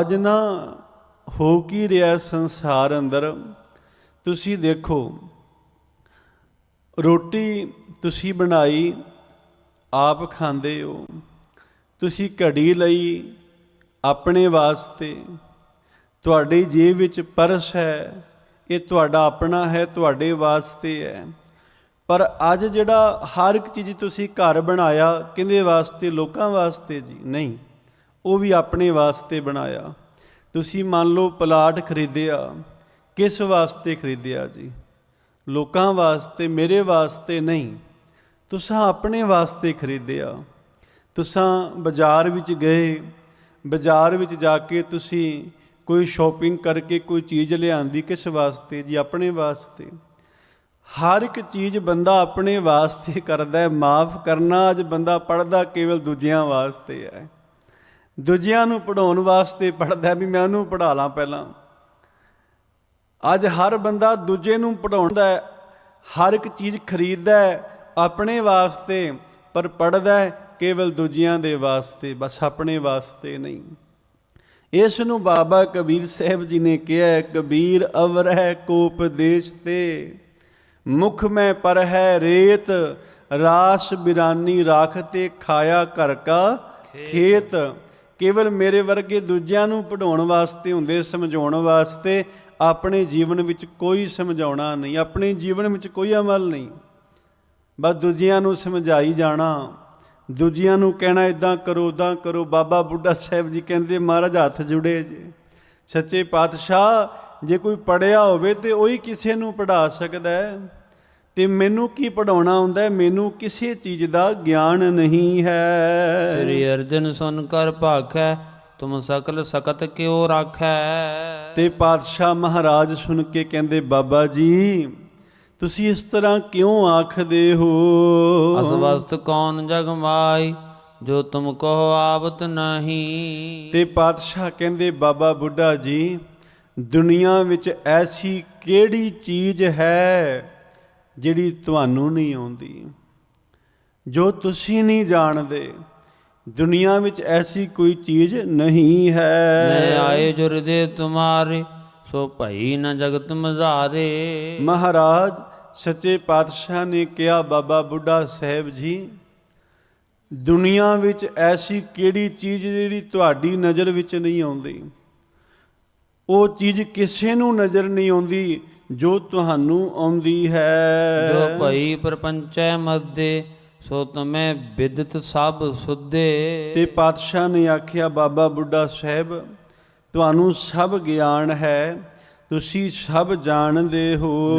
ਅੱਜ ਨਾ ਹੋ ਕੀ ਰਿਹਾ ਸੰਸਾਰ ਅੰਦਰ? ਤੁਸੀਂ ਦੇਖੋ, ਰੋਟੀ ਤੁਸੀਂ ਬਣਾਈ, ਆਪ ਖਾਂਦੇ ਹੋ। ਤੁਸੀਂ ਘੜੀ ਲਈ ਆਪਣੇ ਵਾਸਤੇ। ਤੁਹਾਡੀ ਜੇਬ ਵਿੱਚ ਪਰਸ ਹੈ, ਇਹ ਤੁਹਾਡਾ ਆਪਣਾ ਹੈ, ਤੁਹਾਡੇ ਵਾਸਤੇ ਹੈ। ਪਰ ਅੱਜ ਜਿਹੜਾ ਹਰ ਇੱਕ ਚੀਜ਼ ਤੁਸੀਂ ਘਰ ਬਣਾਇਆ, ਕਿਹਦੇ ਵਾਸਤੇ? ਲੋਕਾਂ ਵਾਸਤੇ ਜੀ? ਨਹੀਂ। ਉਹ ਵੀ ਆਪਣੇ ਵਾਸਤੇ ਬਣਾਇਆ। ਤੁਸੀਂ ਮੰਨ ਲਓ ਪਲਾਟ ਖਰੀਦਿਆ। ਕਿਸ ਵਾਸਤੇ ਖਰੀਦਿਆ ਜੀ? ਲੋਕਾਂ ਵਾਸਤੇ, ਮੇਰੇ ਵਾਸਤੇ ਨਹੀਂ। ਤੁਸੀਂ ਆਪਣੇ ਵਾਸਤੇ ਖਰੀਦਿਆ। ਤੁਸੀਂ ਬਾਜ਼ਾਰ ਵਿੱਚ ਗਏ। ਬਾਜ਼ਾਰ ਵਿੱਚ ਜਾ ਕੇ ਤੁਸੀਂ ਕੋਈ ਸ਼ਾਪਿੰਗ ਕਰਕੇ ਕੋਈ ਚੀਜ਼ ਲਿਆਂਦੀ ਕਿਸ ਵਾਸਤੇ ਜੀ? ਆਪਣੇ ਵਾਸਤੇ। ਹਰ ਇੱਕ ਚੀਜ਼ ਬੰਦਾ ਆਪਣੇ ਵਾਸਤੇ ਕਰਦਾ ਹੈ। ਮਾਫ ਕਰਨਾ ਅੱਜ ਬੰਦਾ ਪੜਦਾ ਕੇਵਲ ਦੂਜਿਆਂ ਵਾਸਤੇ ਹੈ। ਦੂਜਿਆਂ ਨੂੰ ਪੜਾਉਣ ਵਾਸਤੇ ਪੜਦਾ ਵੀ ਮੈਂ ਉਹਨੂੰ ਪੜਾ ਲਾਂ ਪਹਿਲਾਂ। ਅੱਜ ਹਰ ਬੰਦਾ ਦੂਜੇ ਨੂੰ ਪੜਾਉਂਦਾ ਹੈ, ਹਰ ਇੱਕ ਚੀਜ਼ ਖਰੀਦਦਾ ਹੈ ਆਪਣੇ ਵਾਸਤੇ, ਪਰ ਪੜਦਾ ਹੈ ਕੇਵਲ ਦੂਜਿਆਂ ਦੇ ਵਾਸਤੇ, ਬਸ ਆਪਣੇ ਵਾਸਤੇ ਨਹੀਂ। ਇਸ ਨੂੰ ਬਾਬਾ ਕਬੀਰ ਸਾਹਿਬ ਜੀ ਨੇ ਕਿਹਾ ਕਬੀਰ ਅਵਰ ਹੈ ਕੋ ਉਪਦੇਸ਼ ਤੇ, ਮੁਖ ਮੈਂ ਪਰ ਹੈ ਰੇਤ, ਰਾਸ ਬਿਰਾਨੀ ਰਾਖ ਤੇ ਖਾਇਆ ਘਰ ਕਾ ਖੇਤ। ਕੇਵਲ ਮੇਰੇ ਵਰਗੇ ਦੂਜਿਆਂ ਨੂੰ ਪੜਾਉਣ ਵਾਸਤੇ ਹੁੰਦੇ, ਸਮਝਾਉਣ ਵਾਸਤੇ ਆਪਣੇ ਜੀਵਨ ਵਿੱਚ ਕੋਈ ਸਮਝਾਉਣਾ ਨਹੀਂ, ਆਪਣੇ ਜੀਵਨ ਵਿੱਚ ਕੋਈ ਅਮਲ ਨਹੀਂ। ਬਸ ਦੂਜਿਆਂ ਨੂੰ ਸਮਝਾਈ ਜਾਣਾ, ਦੂਜਿਆਂ ਨੂੰ ਕਹਿਣਾ ਇਦਾਂ ਕਰੋ ਉਦਾਂ ਕਰੋ। ਬਾਬਾ ਬੁੱਢਾ ਸਾਹਿਬ ਜੀ ਕਹਿੰਦੇ, ਮਹਾਰਾਜ ਹੱਥ ਜੁੜੇ ਜੇ। ਸੱਚੇ ਪਾਤਸ਼ਾਹ, ਜੇ ਕੋਈ ਪੜਿਆ ਹੋਵੇ ਤੇ ਉਹੀ ਕਿਸੇ ਨੂੰ ਪੜਾ ਸਕਦਾ ਹੈ। ਤੇ ਮੈਨੂੰ ਕੀ ਪੜਾਉਣਾ ਹੁੰਦਾ ਮੈਨੂੰ ਕਿਸੇ ਚੀਜ਼ ਦਾ ਗਿਆਨ ਨਹੀਂ ਹੈ। ਸ੍ਰੀ ਅਰਜਨ ਸੁਨ ਕਰ ਭਾਖੈ ਤੁਮ ਸਕਲ ਸਕਤ ਕਿਉ ਰਾਖੈ। ਤੇ ਪਾਤਸ਼ਾਹ ਮਹਾਰਾਜ ਸੁਣ ਕੇ ਕਹਿੰਦੇ ਬਾਬਾ ਜੀ ਤੁਸੀਂ ਇਸ ਤਰ੍ਹਾਂ ਕਿਉਂ ਆਖਦੇ ਹੋ? ਅਸਵਸਤ ਕੌਣ ਜਗ ਮਾਈ ਜੋ ਤੁਮ ਕਹੋ ਆਵਤ ਨਹੀਂ। ਤੇ ਪਾਤਸ਼ਾਹ ਕਹਿੰਦੇ ਬਾਬਾ ਬੁੱਢਾ ਜੀ ਦੁਨੀਆ ਵਿੱਚ ਐਸੀ ਕਿਹੜੀ ਚੀਜ਼ ਹੈ ਜਿਹੜੀ ਤੁਹਾਨੂੰ ਨਹੀਂ ਆਉਂਦੀ। ਜੋ ਤੁਸੀਂ ਨਹੀਂ ਜਾਣਦੇ ਦੁਨੀਆ ਵਿੱਚ ਐਸੀ ਕੋਈ ਚੀਜ਼ ਨਹੀਂ ਮੈਂ ਹੈ ਆਏ ਜੋ ਹਿਰਦੇ ਤੁਮਾਰੇ ਸੋ ਭਈ ਨ ਜਗਤ ਮਝਾਰੇ ਮਹਾਰਾਜ ਸੱਚੇ ਪਾਤਸ਼ਾਹ ਨੇ ਕਿਹਾ ਬਾਬਾ ਬੁੱਢਾ ਸਾਹਿਬ ਜੀ ਦੁਨੀਆ ਵਿੱਚ ਐਸੀ ਕਿਹੜੀ ਚੀਜ਼ ਜਿਹੜੀ ਤੁਹਾਡੀ ਨਜ਼ਰ ਵਿੱਚ ਨਹੀਂ ਆਉਂਦੀ? ਉਹ ਚੀਜ਼ ਕਿਸੇ ਨੂੰ ਨਜ਼ਰ ਨਹੀਂ ਆਉਂਦੀ ਜੋ ਤੁਹਾਨੂੰ ਆਉਂਦੀ ਹੈ। ਜੋ ਭਈ ਪਰਪੰਚੈ ਮਧੇ ਸੋ ਤਮੈ ਵਿਦਤ ਸਭ ਸੁਧੇ। ਤੇ ਪਾਤਸ਼ਾਹ ਨੇ ਆਖਿਆ ਬਾਬਾ ਬੁੱਢਾ ਸਾਹਿਬ ਤੁਹਾਨੂੰ ਸਭ ਗਿਆਨ ਹੈ ਤੁਸੀਂ ਸਭ ਜਾਣਦੇ ਹੋ।